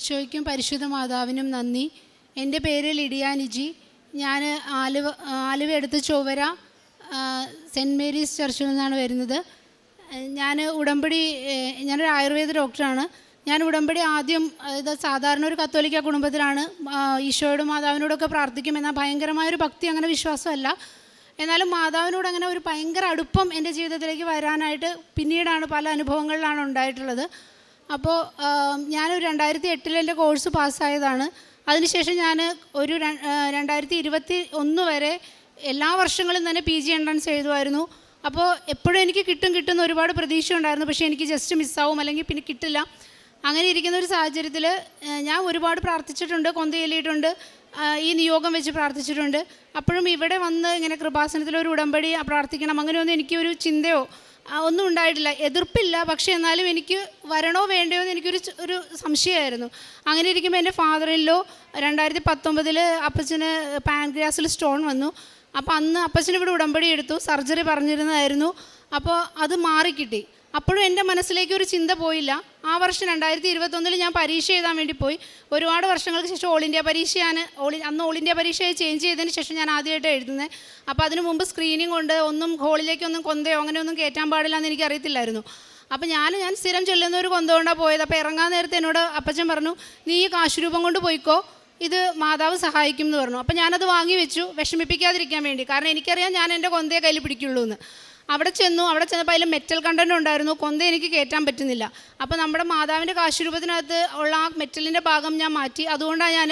ഈശോയ്ക്കും പരിശുദ്ധ മാതാവിനും നന്ദി. എന്റെ പേര് ലിഡിയാനിജി ഞാൻ ആലുവ ആലുവ എടുത്ത് ചൊവ്വര സെന്റ് മേരീസ് ചർച്ചിൽ നിന്നാണ് വരുന്നത്. ഞാൻ ഉടമ്പടി ഞാനൊരു ആയുർവേദ ഡോക്ടറാണ്. ഞാൻ ഉടമ്പടി ആദ്യം അതായത് സാധാരണ ഒരു കത്തോലിക്ക കുടുംബത്തിലാണ് ഈശോയോടും മാതാവിനോടൊക്കെ പ്രാർത്ഥിക്കും എന്നാൽ ഭയങ്കരമായൊരു ഭക്തി അങ്ങനെ വിശ്വാസമല്ല. എന്നാലും മാതാവിനോട് അങ്ങനെ ഒരു ഭയങ്കര അടുപ്പം എന്റെ ജീവിതത്തിലേക്ക് വരാനായിട്ട് പിന്നീടാണ് പല അനുഭവങ്ങളിലാണ് ഉണ്ടായിട്ടുള്ളത്. അപ്പോൾ ഞാനൊരു രണ്ടായിരത്തി എട്ടിൽ എന്റെ കോഴ്സ് പാസ്സായതാണ്. അതിനുശേഷം ഞാൻ ഒരു രണ്ടായിരത്തി ഇരുപത്തി ഒന്ന് വരെ എല്ലാ വർഷങ്ങളും തന്നെ പി ജി എൻട്രൻസ് എഴുതുമായിരുന്നു. അപ്പോൾ എപ്പോഴും എനിക്ക് കിട്ടും കിട്ടുന്ന ഒരുപാട് പ്രതീക്ഷ ഉണ്ടായിരുന്നു പക്ഷേ എനിക്ക് ജസ്റ്റ് മിസ്സാവും അല്ലെങ്കിൽ പിന്നെ കിട്ടില്ല. അങ്ങനെ ഇരിക്കുന്ന ഒരു സാഹചര്യത്തിൽ ഞാൻ ഒരുപാട് പ്രാർത്ഥിച്ചിട്ടുണ്ട് കൊന്തയിലിട്ടുണ്ട് ഈ നിയോഗം വെച്ച് പ്രാർത്ഥിച്ചിട്ടുണ്ട്. അപ്പോഴും ഇവിടെ വന്ന് ഇങ്ങനെ കൃപാസനത്തിൽ ഒരു ഉടമ്പടി പ്രാർത്ഥിക്കണം അങ്ങനെയൊന്നും എനിക്കൊരു ചിന്തയോ ഒന്നും ഉണ്ടായിട്ടില്ല. എതിർപ്പില്ല. പക്ഷേ എന്നാലും എനിക്ക് വരണോ വേണ്ടയോ എന്ന് എനിക്കൊരു ഒരു സംശയമായിരുന്നു. അങ്ങനെ ഇരിക്കുമ്പോൾ എന്റെ ഫാദറിലോ രണ്ടായിരത്തി പത്തൊമ്പതിൽ അപ്പച്ചന് പാൻഗ്രാസിൽ സ്റ്റോൺ വന്നു. അപ്പോൾ അന്ന് അപ്പച്ചന് ഇവിടെ ഉടമ്പടി എടുത്തു. സർജറി പറഞ്ഞിരുന്നതായിരുന്നു. അപ്പോൾ അത് മാറിക്കിട്ടി. അപ്പോഴും എന്റെ മനസ്സിലേക്ക് ഒരു ചിന്ത പോയില്ല. ആ വർഷം രണ്ടായിരത്തി ഇരുപത്തൊന്നിൽ ഞാൻ പരീക്ഷ എഴുതാൻ വേണ്ടി പോയി. ഒരുപാട് വർഷങ്ങൾക്ക് ശേഷം ഓൾ ഇന്ത്യ പരീക്ഷയാണ്. ഓൾ അന്ന് ഓൾ ഇന്ത്യ പരീക്ഷയെ ചേഞ്ച് ചെയ്തതിന് ശേഷം ഞാൻ ആദ്യമായിട്ട് എഴുതുന്നത് അപ്പോൾ അതിന് മുമ്പ് സ്ക്രീനിങ് കൊണ്ട് ഒന്നും ഹോളിലേക്കൊന്നും കൊന്തയോ അങ്ങനെയൊന്നും കയറ്റാൻ പാടില്ല എന്ന് എനിക്ക് അറിയത്തില്ലായിരുന്നു. അപ്പം ഞാൻ ഞാൻ സ്ഥിരം ചെല്ലുന്ന ഒരു കൊന്ത കൊണ്ടാണ് പോയത്. അപ്പോൾ ഇറങ്ങാൻ നേരത്തെ എന്നോട് അപ്പച്ചൻ പറഞ്ഞു നീ ഈ കാശുരൂപം കൊണ്ട് പോയിക്കോ. ഇത് മാതാവ് സഹായിക്കും എന്ന് പറഞ്ഞു. അപ്പം ഞാനത് വാങ്ങി വെച്ചു. വിഷമിപ്പിക്കാതിരിക്കാൻ വേണ്ടി. കാരണം എനിക്കറിയാം ഞാൻ എന്റെ കൊന്തയെ കയ്യിൽ പിടിക്കുള്ളൂ എന്ന്. അവിടെ ചെന്നു അവിടെ ചെന്നപ്പോൾ അതിൽ മെറ്റൽ കണ്ടന്റ് ഉണ്ടായിരുന്നു. കൊന്ത എനിക്ക് കയറ്റാൻ പറ്റുന്നില്ല. അപ്പോൾ നമ്മുടെ മാതാവിന്റെ കാശുരൂപത്തിനകത്ത് ഉള്ള ആ മെറ്റലിന്റെ ഭാഗം ഞാൻ മാറ്റി. അതുകൊണ്ടാണ് ഞാൻ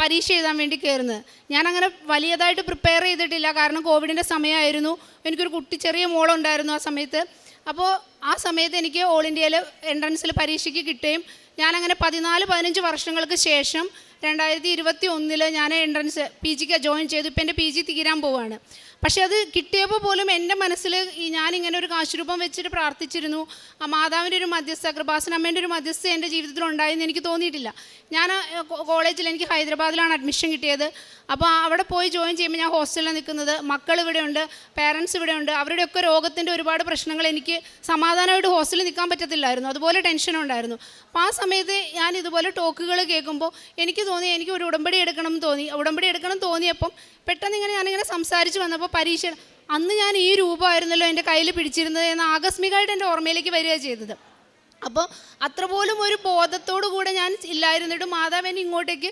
പരീക്ഷ എഴുതാൻ വേണ്ടി കയറുന്നത്. ഞാനങ്ങനെ വലിയതായിട്ട് പ്രിപ്പയർ ചെയ്തിട്ടില്ല. കാരണം കോവിഡിന്റെ സമയമായിരുന്നു. എനിക്കൊരു കുട്ടി ചെറിയ മോളുണ്ടായിരുന്നു ആ സമയത്ത്. അപ്പോൾ ആ സമയത്ത് എനിക്ക് ഓൾ ഇന്ത്യയിൽ എൻട്രൻസിൽ പരീക്ഷയ്ക്ക് കിട്ടുകയും ഞാനങ്ങനെ പതിനാല് പതിനഞ്ച് വർഷങ്ങൾക്ക് ശേഷം രണ്ടായിരത്തി ഇരുപത്തി ഒന്നിൽ ഞാൻ എൻട്രൻസ് പി ജിക്ക് ജോയിൻ ചെയ്തു. ഇപ്പം എന്റെ പി ജി തീരാൻ പോവാണ്. പക്ഷേ അത് കിട്ടിയപ്പോൾ പോലും എന്റെ മനസ്സിൽ ഞാനിങ്ങനെ ഒരു കാശുരൂപം വെച്ചിട്ട് പ്രാർത്ഥിച്ചിരുന്നു. ആ മാതാവിന്റെ ഒരു മധ്യസ്ഥ കൃപാസനമ്മേന്റെ ഒരു മധ്യസ്ഥ എന്റെ ജീവിതത്തിൽ ഉണ്ടായെന്ന് എനിക്ക് തോന്നിയിട്ടില്ല. ഞാൻ കോളേജിൽ എനിക്ക് ഹൈദരാബാദിലാണ് അഡ്മിഷൻ കിട്ടിയത്. അപ്പോൾ അവിടെ പോയി ജോയിൻ ചെയ്യുമ്പോൾ ഞാൻ ഹോസ്റ്റലിൽ നിൽക്കുന്നത്. മക്കൾ ഇവിടെയുണ്ട് പേരൻസ് ഇവിടെയുണ്ട്. അവരുടെയൊക്കെ രോഗത്തിന്റെ ഒരുപാട് പ്രശ്നങ്ങൾ എനിക്ക് സമാധാനമായിട്ട് ഹോസ്റ്റലിൽ നിൽക്കാൻ പറ്റത്തില്ലായിരുന്നു. അതുപോലെ ടെൻഷൻ ഉണ്ടായിരുന്നു. അപ്പോൾ ആ സമയത്ത് ഞാൻ ഇതുപോലെ ടോക്കുകൾ കേൾക്കുമ്പോൾ എനിക്ക് തോന്നി എനിക്ക് ഒരു ഉടമ്പടി എടുക്കണം എന്ന് തോന്നി. ഉടമ്പടി എടുക്കണം തോന്നിയപ്പം പെട്ടെന്ന് ഇങ്ങനെ ഞാനിങ്ങനെ സംസാരിച്ച് വന്നപ്പോൾ പരീക്ഷ അന്ന് ഞാൻ ഈ രൂപമായിരുന്നല്ലോ എന്റെ കയ്യിൽ പിടിച്ചിരുന്നത് എന്ന് ആകസ്മികമായിട്ട് എന്റെ ഓർമ്മയിലേക്ക് വരിക ചെയ്തത്. അപ്പോൾ അത്ര പോലും ഒരു ബോധത്തോടു കൂടെ ഞാൻ ഇല്ലായിരുന്നിട്ട് മാതാവ് എന്നെ ഇങ്ങോട്ടേക്ക്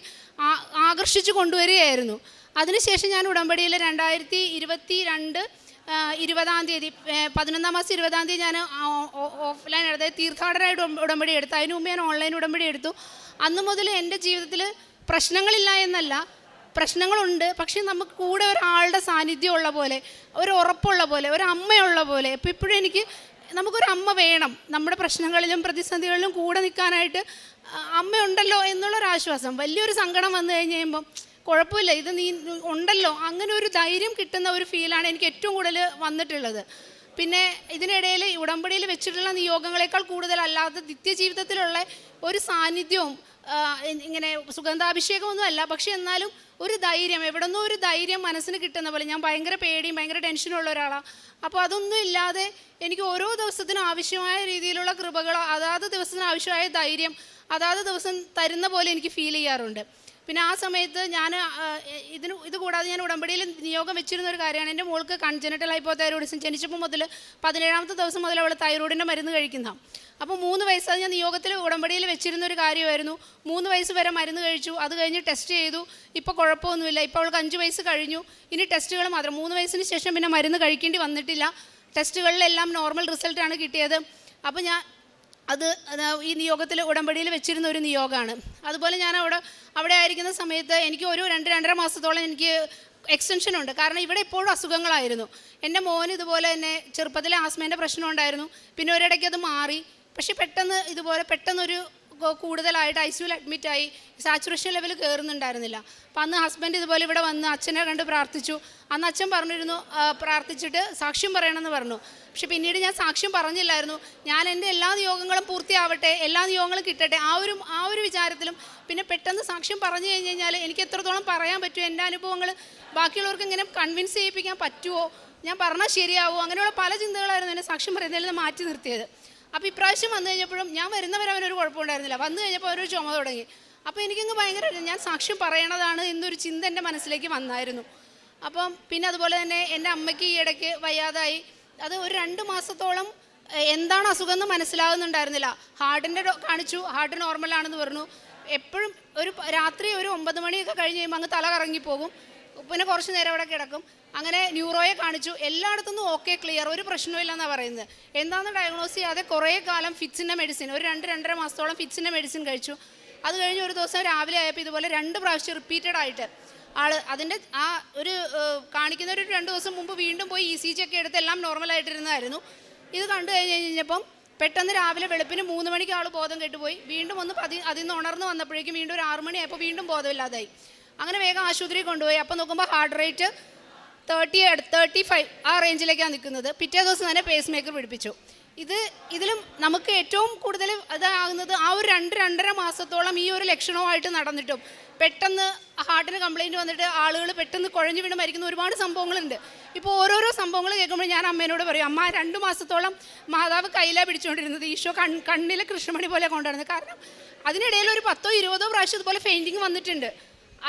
ആകർഷിച്ചു കൊണ്ടുവരികയായിരുന്നു. അതിനുശേഷം ഞാൻ ഉടമ്പടിയിൽ രണ്ടായിരത്തി ഇരുപത്തി രണ്ട് ഇരുപതാം തീയതി പതിനൊന്നാം മാസം ഇരുപതാം തീയതി ഞാൻ ഓഫ്ലൈൻ അതായത് തീർത്ഥാടനമായിട്ട് ഉടമ്പ- ഉടമ്പടി എടുത്തു. അതിനു മുമ്പ് ഞാൻ ഓൺലൈൻ ഉടമ്പടി എടുത്തു. അന്ന് മുതൽ എന്റെ ജീവിതത്തിൽ പ്രശ്നങ്ങളില്ല എന്നല്ല പ്രശ്നങ്ങളുണ്ട്. പക്ഷേ നമുക്ക് കൂടെ ഒരാളുടെ സാന്നിധ്യം ഉള്ള പോലെ ഒരു ഉറപ്പുള്ള പോലെ ഒരു അമ്മയുള്ള പോലെ ഇപ്പം ഇപ്പോഴും എനിക്ക് നമുക്കൊരു അമ്മ വേണം. നമ്മുടെ പ്രശ്നങ്ങളിലും പ്രതിസന്ധികളിലും കൂടെ നിൽക്കാനായിട്ട് അമ്മയുണ്ടല്ലോ എന്നുള്ളൊരാശ്വാസം വലിയൊരു സങ്കടം വന്നു കഴിഞ്ഞ് കഴിയുമ്പം കുഴപ്പമില്ല. ഇത് നീ ഉണ്ടല്ലോ. അങ്ങനെ ഒരു ധൈര്യം കിട്ടുന്ന ഒരു ഫീലാണ് എനിക്ക് ഏറ്റവും കൂടുതൽ വന്നിട്ടുള്ളത്. പിന്നെ ഇതിനിടയിൽ ഉടമ്പടിയിൽ വെച്ചിട്ടുള്ള നിയോഗങ്ങളെക്കാൾ കൂടുതലല്ലാത്ത നിത്യജീവിതത്തിലുള്ള ഒരു സാന്നിധ്യവും ഇങ്ങനെ സുഗന്ധാഭിഷേകമൊന്നും അല്ല പക്ഷെ എന്നാലും ഒരു ധൈര്യം എവിടെ നിന്നോ ഒരു ധൈര്യം മനസ്സിന് കിട്ടുന്ന പോലെ ഞാൻ ഭയങ്കര പേടിയും ഭയങ്കര ടെൻഷനുള്ള ഒരാളാണ് അപ്പോൾ അതൊന്നും ഇല്ലാതെ എനിക്ക് ഓരോ ദിവസത്തിനും ആവശ്യമായ രീതിയിലുള്ള കൃപകളോ അതാത് ദിവസത്തിന് ആവശ്യമായ ധൈര്യം അതാത് ദിവസം തരുന്ന പോലെ എനിക്ക് ഫീൽ ചെയ്യാറുണ്ട്. പിന്നെ ആ സമയത്ത് ഞാൻ ഇതിന് ഇത് കൂടാതെ ഞാൻ ഉടമ്പടിയിൽ നിയോഗം വെച്ചിരുന്ന ഒരു കാര്യമാണ്. എന്റെ മോൾക്ക് കൺജനറ്റൽ ഹൈപ്പോതൈറോയിഡിസം ജനിച്ചപ്പോൾ മുതൽ പതിനേഴാമത്തെ ദിവസം മുതൽ അവൾ തൈറോയിഡിന്റെ മരുന്ന് കഴിക്കുന്ന അപ്പോൾ മൂന്ന് വയസ്സ് അത് ഞാൻ നിയോഗത്തിൽ ഉടമ്പടിയിൽ വെച്ചിരുന്ന ഒരു കാര്യമായിരുന്നു. മൂന്ന് വയസ്സ് വരെ മരുന്ന് കഴിച്ചു. അത് കഴിഞ്ഞ് ടെസ്റ്റ് ചെയ്തു. ഇപ്പോൾ കുഴപ്പമൊന്നുമില്ല. ഇപ്പോൾ അവൾക്ക് അഞ്ച് വയസ്സ് കഴിഞ്ഞു. ഇനി ടെസ്റ്റുകൾ മാത്രം. മൂന്ന് വയസ്സിന് ശേഷം പിന്നെ മരുന്ന് കഴിക്കേണ്ടി വന്നിട്ടില്ല. ടെസ്റ്റുകളിലെല്ലാം നോർമൽ റിസൾട്ടാണ് കിട്ടിയത്. അപ്പോൾ ഞാൻ അത് ഈ നിയോഗത്തിൽ ഉടമ്പടിയിൽ വെച്ചിരുന്ന ഒരു നിയോഗമാണ്. അതുപോലെ ഞാൻ അവിടെ അവിടെ ആയിരിക്കുന്ന സമയത്ത് എനിക്ക് ഒരു രണ്ട് രണ്ടര മാസത്തോളം എനിക്ക് എക്സ്റ്റൻഷൻ ഉണ്ട്. കാരണം ഇവിടെ ഇപ്പോഴും അസുഖങ്ങളായിരുന്നു. എന്റെ മോൻ ഇതുപോലെ തന്നെ ചെറുപ്പത്തിലെ ആസ്മേന്റെ പ്രശ്നം ഉണ്ടായിരുന്നു. പിന്നെ ഒരിടയ്ക്ക് അത് മാറി. പക്ഷേ പെട്ടെന്ന് ഇതുപോലെ പെട്ടെന്നൊരു കൂടുതലായിട്ട് ഐ സിയുയിൽ അഡ്മിറ്റായി സാച്ചുറേഷൻ ലെവൽ കയറുന്നുണ്ടായിരുന്നില്ല. അപ്പം അന്ന് ഹസ്ബൻഡ് ഇതുപോലെ ഇവിടെ വന്ന് അച്ഛനെ കണ്ട് പ്രാർത്ഥിച്ചു. അന്ന് അച്ഛൻ പറഞ്ഞിരുന്നു പ്രാർത്ഥിച്ചിട്ട് സാക്ഷ്യം പറയണമെന്ന് പറഞ്ഞു. പക്ഷെ പിന്നീട് ഞാൻ സാക്ഷ്യം പറഞ്ഞില്ലായിരുന്നു. ഞാൻ എന്റെ എല്ലാ നിയോഗങ്ങളും പൂർത്തിയാവട്ടെ എല്ലാ നിയോഗങ്ങളും കിട്ടട്ടെ ആ ഒരു ആ ഒരു വിചാരത്തിലും പിന്നെ പെട്ടെന്ന് സാക്ഷ്യം പറഞ്ഞു കഴിഞ്ഞ് കഴിഞ്ഞാൽ എനിക്ക് എത്രത്തോളം പറയാൻ പറ്റുമോ എന്റെ അനുഭവങ്ങൾ ബാക്കിയുള്ളവർക്ക് ഇങ്ങനെ കൺവിൻസ് ചെയ്യിപ്പിക്കാൻ പറ്റുമോ ഞാൻ പറഞ്ഞാൽ ശരിയാവുമോ അങ്ങനെയുള്ള പല ചിന്തകളായിരുന്നു എന്നെ സാക്ഷ്യം പറയുന്നതിൽ മാറ്റി നിർത്തിയത്. അപ്പോൾ ഇപ്രാവശ്യം വന്നു കഴിഞ്ഞപ്പോഴും ഞാൻ വരുന്നവരെ അവനൊരു കുഴപ്പമുണ്ടായിരുന്നില്ല. വന്നു കഴിഞ്ഞപ്പോൾ അവരൊരു ചുമ തുടങ്ങി. അപ്പോൾ എനിക്കങ്ങ് ഭയങ്കര ഞാൻ സാക്ഷ്യം പറയണതാണ് എന്നൊരു ചിന്ത എന്റെ മനസ്സിലേക്ക് വന്നായിരുന്നു. അപ്പം പിന്നെ അതുപോലെ തന്നെ എന്റെ അമ്മയ്ക്ക് ഈ ഇടയ്ക്ക് വയ്യാതായി. അത് ഒരു രണ്ട് മാസത്തോളം എന്താണ് അസുഖം എന്ന് മനസ്സിലാകുന്നുണ്ടായിരുന്നില്ല ഹാർട്ടിന്റെ കാണിച്ചു. ഹാർട്ട് നോർമലാണെന്ന് പറഞ്ഞു. എപ്പോഴും ഒരു രാത്രി ഒരു ഒമ്പത് മണിയൊക്കെ കഴിഞ്ഞ് കഴിയുമ്പോൾ അങ്ങ് തല കറങ്ങിപ്പോകും പിന്നെ കുറച്ച് നേരം അവിടെ കിടക്കും. അങ്ങനെ ന്യൂറോയെ കാണിച്ചു. എല്ലായിടത്തുനിന്നും ഓക്കെ ക്ലിയർ ഒരു പ്രശ്നമില്ലെന്നാണ് പറയുന്നത്. എന്താണെന്ന് ഡയഗ്നോസ് ചെയ്യാതെ കുറേ കാലം ഫിറ്റ്സിന്റെ മെഡിസിൻ ഒരു രണ്ട് രണ്ടര മാസത്തോളം ഫിറ്റ്സിന്റെ മെഡിസിൻ കഴിച്ചു. അത് കഴിഞ്ഞ് ഒരു ദിവസം രാവിലെ ആയപ്പോൾ ഇതുപോലെ രണ്ട് പ്രാവശ്യം റിപ്പീറ്റഡ് ആയിട്ട് ആൾ അതിന്റെ ആ ഒരു കാണിക്കുന്ന ഒരു രണ്ട് ദിവസം മുമ്പ് വീണ്ടും പോയി ഇ സി ജി ഒക്കെ എടുത്ത് എല്ലാം നോർമലായിട്ടിരുന്നതായിരുന്നു ഇത് കണ്ടു കഴിഞ്ഞ് കഴിഞ്ഞപ്പം പെട്ടെന്ന് രാവിലെ വെളുപ്പിന് മൂന്ന് മണിക്ക് ആൾ ബോധം കെട്ടുപോയി. വീണ്ടും ഒന്ന് അതിൽ നിന്ന് ഉണർന്ന് വന്നപ്പോഴേക്കും വീണ്ടും ഒരു ആറുമണിയായപ്പോൾ വീണ്ടും ബോധമില്ലാതായി. അങ്ങനെ വേഗം ആശുപത്രിയിൽ കൊണ്ടുപോയി. അപ്പോൾ നോക്കുമ്പോൾ heart rate thirty thirty five ആ റേഞ്ചിലേക്കാണ് നിൽക്കുന്നത്. പിറ്റേ ദിവസം തന്നെ പേസ് മേക്കർ പിടിപ്പിച്ചു. ഇത് ഇതിലും നമുക്ക് ഏറ്റവും കൂടുതൽ ഇതാകുന്നത് ആ ഒരു രണ്ട് രണ്ടര മാസത്തോളം ഈ ഒരു ലക്ഷണവുമായിട്ട് നടന്നിട്ടും. പെട്ടെന്ന് ഹാർട്ടിന് കംപ്ലൈന്റ് വന്നിട്ട് ആളുകൾ പെട്ടെന്ന് കുഴഞ്ഞു വീണ് മരിക്കുന്ന ഒരുപാട് സംഭവങ്ങളുണ്ട്. ഇപ്പോൾ ഓരോരോ സംഭവങ്ങൾ കേൾക്കുമ്പോൾ ഞാൻ അമ്മേനോട് പറയും അമ്മ രണ്ട് മാസത്തോളം മാതാവ് കയ്യിലാണ് പിടിച്ചുകൊണ്ടിരുന്നത്. ഈശോ കൺ കണ്ണിലെ കൃഷ്ണമണി പോലെ കൊണ്ടുവരുന്നത്. കാരണം അതിനിടയിൽ ഒരു പത്തോ ഇരുപതോ പ്രാവശ്യം ഇതുപോലെ ഫെയിന്റിങ് വന്നിട്ടുണ്ട്.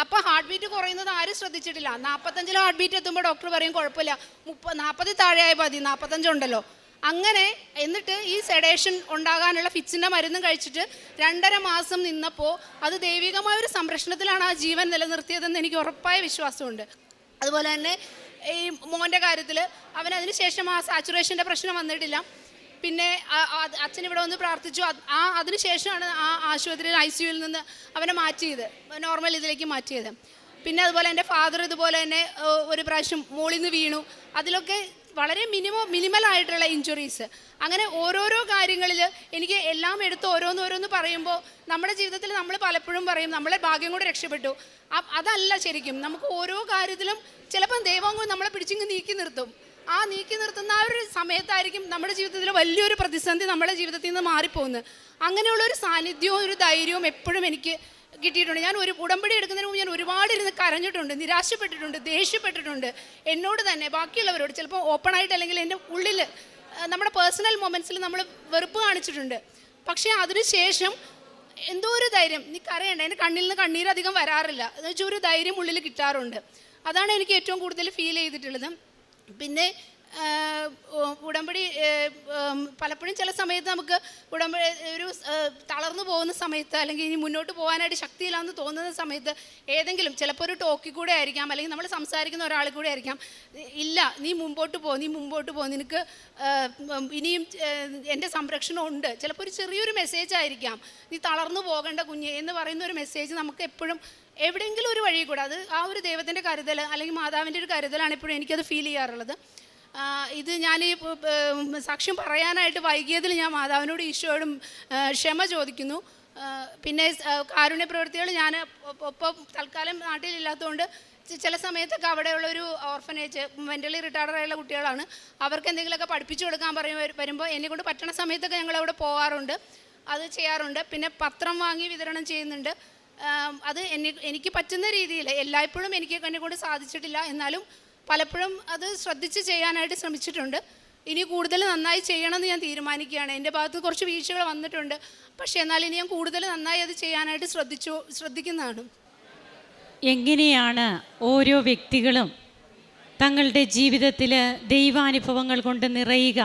അപ്പോൾ ഹാർട്ട് ബീറ്റ് കുറയുന്നത് ആരും ശ്രദ്ധിച്ചിട്ടില്ല. നാൽപ്പത്തഞ്ചിലോ ഹാർട്ട് ബീറ്റ് എത്തുമ്പോൾ ഡോക്ടർ പറയും കുഴപ്പമില്ല. മുപ്പ നാൽപ്പതിൽ താഴെയായ മതി. നാൽപ്പത്തഞ്ചുണ്ടല്ലോ അങ്ങനെ എന്നിട്ട് ഈ സെഡേഷൻ ഉണ്ടാകാനുള്ള ഫിറ്റ്സിന്റെ മരുന്നും കഴിച്ചിട്ട് രണ്ടര മാസം നിന്നപ്പോൾ അത് ദൈവികമായ ഒരു സംരക്ഷണത്തിലാണ് ആ ജീവൻ നിലനിർത്തിയതെന്ന് എനിക്ക് ഉറപ്പായ വിശ്വാസമുണ്ട്. അതുപോലെ തന്നെ ഈ മോന്റെ കാര്യത്തിൽ അവൻ അതിനുശേഷം ആ സാച്ചുറേഷന്റെ പ്രശ്നം വന്നിട്ടില്ല. പിന്നെ അച്ഛൻ ഇവിടെ വന്ന് പ്രാർത്ഥിച്ചു. ആ അതിന് ശേഷമാണ് ആ ആശുപത്രിയിൽ ഐ സിയുയിൽ നിന്ന് അവനെ മാറ്റിയത്. നോർമൽ ഇതിലേക്ക് മാറ്റിയത്. പിന്നെ അതുപോലെ എന്റെ ഫാദർ ഇതുപോലെ തന്നെ ഒരു പ്രാവശ്യം മോളിൽ നിന്ന് വീണു. അതിലൊക്കെ വളരെ മിനിമം മിനിമൽ ആയിട്ടുള്ള ഇഞ്ചുറീസ് അങ്ങനെ ഓരോരോ കാര്യങ്ങളിൽ എനിക്ക് എല്ലാം എടുത്ത് ഓരോന്ന് ഓരോന്ന് പറയുമ്പോൾ നമ്മുടെ ജീവിതത്തിൽ നമ്മൾ പലപ്പോഴും പറയും നമ്മളെ ഭാഗ്യം കൂടെ രക്ഷപ്പെട്ടു. അതല്ല ശരിക്കും. നമുക്ക് ഓരോ കാര്യത്തിലും ചിലപ്പം ദൈവം നമ്മളെ പിടിച്ചിങ്ങ് നീക്കി നിർത്തും. ആ നീക്കി നിർത്തുന്ന ആ ഒരു സമയത്തായിരിക്കും നമ്മുടെ ജീവിതത്തിൽ വലിയൊരു പ്രതിസന്ധി നമ്മുടെ ജീവിതത്തിൽ നിന്ന് മാറിപ്പോകുന്നത്. അങ്ങനെയുള്ള ഒരു സാന്നിധ്യവും ഒരു ധൈര്യവും എപ്പോഴും എനിക്ക് കിട്ടിയിട്ടുണ്ട്. ഞാൻ ഒരു ഉടമ്പടി എടുക്കുന്നതിന് മുമ്പ് ഞാൻ ഒരുപാട് ഇരുന്ന് കരഞ്ഞിട്ടുണ്ട് നിരാശപ്പെട്ടിട്ടുണ്ട് ദേഷ്യപ്പെട്ടിട്ടുണ്ട്. എന്നോട് തന്നെ ബാക്കിയുള്ളവരോട് ചിലപ്പോൾ ഓപ്പൺ ആയിട്ട് അല്ലെങ്കിൽ എന്റെ ഉള്ളിൽ നമ്മുടെ പേഴ്സണൽ മൊമെന്റ്സിൽ നമ്മൾ വെറുപ്പ് കാണിച്ചിട്ടുണ്ട്. പക്ഷേ അതിനുശേഷം എന്തോ ഒരു ധൈര്യം നീ കരയണ്ട എന്റെ കണ്ണിൽ നിന്ന് കണ്ണീരധികം വരാറില്ല. എന്ന് വെച്ചാൽ ഒരു ധൈര്യം ഉള്ളിൽ കിട്ടാറുണ്ട്. അതാണ് എനിക്ക് ഏറ്റവും കൂടുതൽ ഫീൽ ചെയ്തിട്ടുള്ളത്. പിന്നെ ഉടമ്പടി പലപ്പോഴും ചില സമയത്ത് നമുക്ക് ഉടമ്പടി ഒരു തളർന്നു പോകുന്ന സമയത്ത് അല്ലെങ്കിൽ ഇനി മുന്നോട്ട് പോകാനായിട്ട് ശക്തിയില്ലാന്ന് തോന്നുന്ന സമയത്ത് ഏതെങ്കിലും ചിലപ്പോൾ ഒരു ടോക്കിൽ കൂടെ ആയിരിക്കാം അല്ലെങ്കിൽ നമ്മൾ സംസാരിക്കുന്ന ഒരാൾ കൂടെ ആയിരിക്കാം. ഇല്ല നീ മുമ്പോട്ട് പോ നീ മുമ്പോട്ട് പോ നിനക്ക് ഇനിയും എന്റെ സംരക്ഷണം ഉണ്ട്. ചിലപ്പോൾ ഒരു ചെറിയൊരു മെസ്സേജ് ആയിരിക്കാം. നീ തളർന്നു പോകേണ്ട കുഞ്ഞ് എന്ന് പറയുന്ന ഒരു മെസ്സേജ് നമുക്ക് എപ്പോഴും എവിടെയെങ്കിലും ഒരു വഴി കൂടെ അത് ആ ഒരു ദൈവത്തിന്റെ കരുതൽ അല്ലെങ്കിൽ മാതാവിന്റെ ഒരു കരുതലാണ് എപ്പോഴും എനിക്കത് ഫീൽ ചെയ്യാറുള്ളത്. ഇത് ഞാൻ ഈ സാക്ഷ്യം പറയാനായിട്ട് വൈകിയതിൽ ഞാൻ മാതാവിനോട് ഈശോയോടും ക്ഷമ ചോദിക്കുന്നു. പിന്നെ കാരുണ്യ പ്രവൃത്തികൾ ഞാൻ ഒപ്പം തൽക്കാലം നാട്ടിലില്ലാത്തതുകൊണ്ട് ചില സമയത്തൊക്കെ അവിടെയുള്ള ഒരു ഓർഫനേജ് മെന്റലി റിട്ടയർഡ് ആയുള്ള കുട്ടികളാണ്. അവർക്ക് എന്തെങ്കിലുമൊക്കെ പഠിപ്പിച്ചു കൊടുക്കാൻ പറയും വരുമ്പോൾ എന്നെ കൊണ്ട് പറ്റണ സമയത്തൊക്കെ ഞങ്ങൾ അവിടെ പോകാറുണ്ട് അത് ചെയ്യാറുണ്ട്. പിന്നെ പത്രം വാങ്ങി വിതരണം ചെയ്യുന്നുണ്ട്. അത് എന്നെ എനിക്ക് പറ്റുന്ന രീതിയിൽ എല്ലായ്പ്പോഴും എനിക്ക് എന്നെ കൊണ്ട് സാധിച്ചിട്ടില്ല. എന്നാലും പലപ്പോഴും അത് ശ്രദ്ധിച്ച് ചെയ്യാനായിട്ട് ശ്രമിച്ചിട്ടുണ്ട്. ഇനി കൂടുതൽ നന്നായി ചെയ്യണമെന്ന് ഞാൻ തീരുമാനിക്കുകയാണ്. എന്റെ ഭാഗത്ത് കുറച്ച് വീഴ്ചകൾ വന്നിട്ടുണ്ട്. പക്ഷെ എന്നാൽ ഇനി ഞാൻ കൂടുതൽ നന്നായി അത് ചെയ്യാനായിട്ട് ശ്രദ്ധിച്ചു ശ്രദ്ധിക്കുന്നതാണ്. എങ്ങനെയാണ് ഓരോ വ്യക്തികളും തങ്ങളുടെ ജീവിതത്തിൽ ദൈവാനുഭവങ്ങൾ കൊണ്ട് നിറയുക?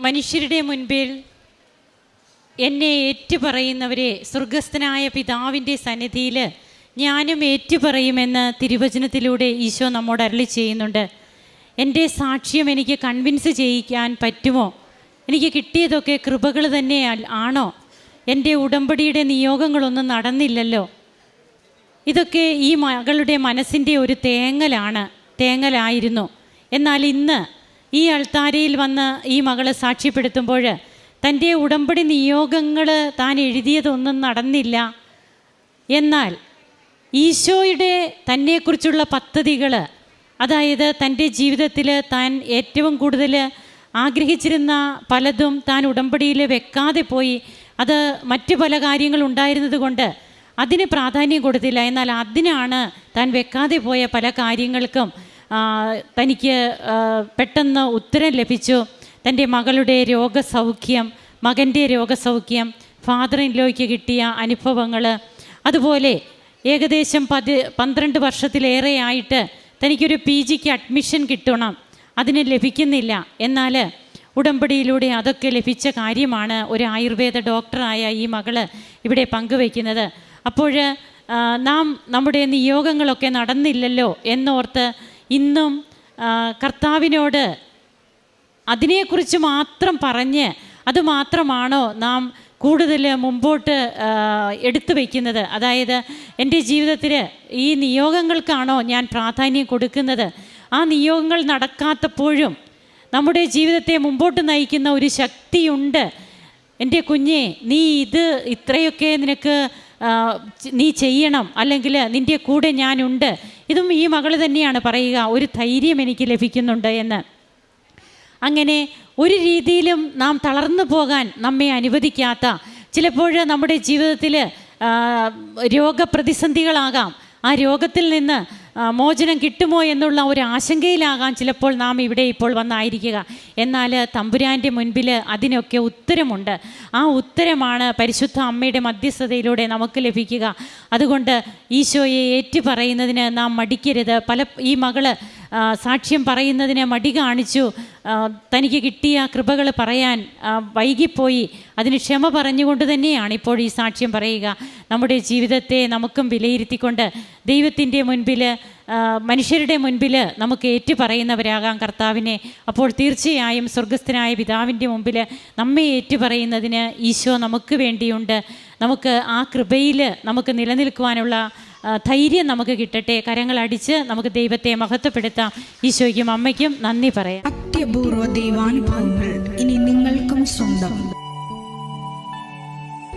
മനുഷ്യരുടെ മുൻപിൽ എന്നെ ഏറ്റുപറയുന്നവരെ സ്വർഗസ്ഥനായ പിതാവിന്റെ സന്നിധിയിൽ ഞാനും ഏറ്റുപറയുമെന്ന് തിരുവചനത്തിലൂടെ ഈശോ നമ്മോട് അരളി ചെയ്യുന്നുണ്ട്. എന്റെ സാക്ഷ്യം എനിക്ക് കൺവിൻസ് ചെയ്യിക്കാൻ പറ്റുമോ? എനിക്ക് കിട്ടിയതൊക്കെ കൃപകൾ തന്നെ ആണോ? എന്റെ ഉടമ്പടിയുടെ നിയോഗങ്ങളൊന്നും നടന്നില്ലല്ലോ. ഇതൊക്കെ ഈ മകളുടെ മനസ്സിന്റെ ഒരു തേങ്ങലാണ് തേങ്ങലായിരുന്നു. എന്നാൽ ഇന്ന് ഈ അൾത്താരയിൽ വന്ന് ഈ മകളെ സാക്ഷ്യപ്പെടുത്തുമ്പോൾ തന്റെ ഉടമ്പടി നിയോഗങ്ങൾ താൻ എഴുതിയതൊന്നും നടന്നില്ല. എന്നാൽ ഈശോയുടെ തന്നെക്കുറിച്ചുള്ള പദ്ധതികൾ അതായത് തന്റെ ജീവിതത്തിൽ താൻ ഏറ്റവും കൂടുതൽ ആഗ്രഹിച്ചിരുന്ന പലതും താൻ ഉടമ്പടിയിൽ വെക്കാതെ പോയി അത് മറ്റു പല കാര്യങ്ങൾ ഉണ്ടായിരുന്നത് കൊണ്ട് അതിന് പ്രാധാന്യം കൊടുത്തില്ല. എന്നാൽ അതിനാണ് താൻ വെക്കാതെ പോയ പല കാര്യങ്ങൾക്കും തനിക്ക് പെട്ടെന്ന് ഉത്തരം ലഭിച്ചു. തന്റെ മകളുടെ രോഗസൗഖ്യം മകന്റെ രോഗസൗഖ്യം ഫാദർ ഇൻലോയ്ക്ക് കിട്ടിയ അനുഭവങ്ങൾ അതുപോലെ ഏകദേശം പതി പന്ത്രണ്ട് വർഷത്തിലേറെയായിട്ട് തനിക്കൊരു പി ജിക്ക് അഡ്മിഷൻ കിട്ടണം. അതിന് ലഭിക്കുന്നില്ല. എന്നാൽ ഉടമ്പടിയിലൂടെ അതൊക്കെ ലഭിച്ച കാര്യമാണ് ഒരു ആയുർവേദ ഡോക്ടറായ ഈ മകൾ ഇവിടെ പങ്കുവയ്ക്കുന്നത്. അപ്പോൾ നാം നമ്മുടെ നിയോഗങ്ങളൊക്കെ നടന്നില്ലല്ലോ എന്നോർത്ത് ഇന്നും കർത്താവിനോട് അതിനെക്കുറിച്ച് മാത്രം പറഞ്ഞ് അതുമാത്രമാണോ നാം കൂടുതൽ മുമ്പോട്ട് എടുത്തു വയ്ക്കുന്നത് അതായത് എന്റെ ജീവിതത്തിൽ ഈ നിയോഗങ്ങൾക്കാണോ ഞാൻ പ്രാധാന്യം കൊടുക്കുന്നത്? ആ നിയോഗങ്ങൾ നടക്കാത്തപ്പോഴും നമ്മുടെ ജീവിതത്തെ മുമ്പോട്ട് നയിക്കുന്ന ഒരു ശക്തിയുണ്ട്. എന്റെ കുഞ്ഞെ നീ ഇത് ഇത്രയൊക്കെ നിനക്ക് നീ ചെയ്യണം. അല്ലെങ്കിൽ നിന്റെ കൂടെ ഞാനുണ്ട്. ഇതും ഈ മകൾ തന്നെയാണ് പറയുക. ഒരു ധൈര്യം എനിക്ക് ലഭിക്കുന്നുണ്ട് എന്ന്. അങ്ങനെ ഒരു രീതിയിലും നാം തളർന്നു പോകാൻ നമ്മെ അനുവദിക്കാത്ത ചിലപ്പോൾ നമ്മുടെ ജീവിതത്തിൽ രോഗപ്രതിസന്ധികളാകാം. ആ രോഗത്തിൽ നിന്ന് മോചനം കിട്ടുമോ എന്നുള്ള ഒരു ആശങ്കയിലാകാം ചിലപ്പോൾ നാം ഇവിടെ ഇപ്പോൾ വന്നായിരിക്കുക. എന്നാൽ തമ്പുരാന്റെ മുൻപിൽ അതിനൊക്കെ ഉത്തരമുണ്ട്. ആ ഉത്തരമാണ് പരിശുദ്ധ അമ്മയുടെ മധ്യസ്ഥതയിലൂടെ നമുക്ക് ലഭിക്കുക. അതുകൊണ്ട് ഈശോയെ ഏറ്റുപറയുന്നതിന് നാം മടിക്കരുത്. പല ഈ മകൾ സാക്ഷ്യം പറയുന്നതിനെ മടി കാണിച്ചു. തനിക്ക് കിട്ടിയ കൃപകൾ പറയാൻ വൈകിപ്പോയി. അതിന് ക്ഷമ പറഞ്ഞുകൊണ്ട് തന്നെയാണ് ഇപ്പോൾ ഈ സാക്ഷ്യം പറയുക. നമ്മുടെ ജീവിതത്തെ നമുക്കും വിലയിരുത്തിക്കൊണ്ട് ദൈവത്തിന്റെ മുൻപിൽ മനുഷ്യരുടെ മുൻപിൽ നമുക്ക് ഏറ്റുപറയുന്നവരാകാം കർത്താവിനെ. അപ്പോൾ തീർച്ചയായും സ്വർഗസ്ഥനായ പിതാവിന്റെ മുമ്പിൽ നമ്മെ ഏറ്റുപറയുന്നതിന് ഈശോ നമുക്ക് വേണ്ടിയുണ്ട്. നമുക്ക് ആ കൃപയിൽ നമുക്ക് നിലനിൽക്കുവാനുള്ള ധൈര്യം നമുക്ക് കിട്ടട്ടെ. കരങ്ങളടിച്ച് നമുക്ക് ദൈവത്തെ മഹത്വപ്പെടുത്താം. ഈശോയ്ക്കും അമ്മയ്ക്കും നന്ദി പറയാം. അത്യപൂർവ ദൈവാനുഭവങ്ങൾ ഇനി നിങ്ങൾക്കും സ്വന്തം.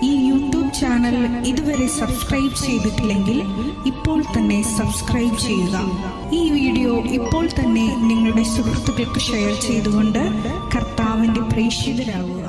ഈ യൂട്യൂബ് ചാനൽ ഇതുവരെ സബ്സ്ക്രൈബ് ചെയ്തിട്ടില്ലെങ്കിൽ ഇപ്പോൾ തന്നെ സബ്സ്ക്രൈബ് ചെയ്യുക. ഈ വീഡിയോ ഇപ്പോൾ തന്നെ നിങ്ങളുടെ സുഹൃത്തുക്കൾക്ക് ഷെയർ ചെയ്തുകൊണ്ട് കർത്താവിന്റെ പ്രേക്ഷിതരാകുക.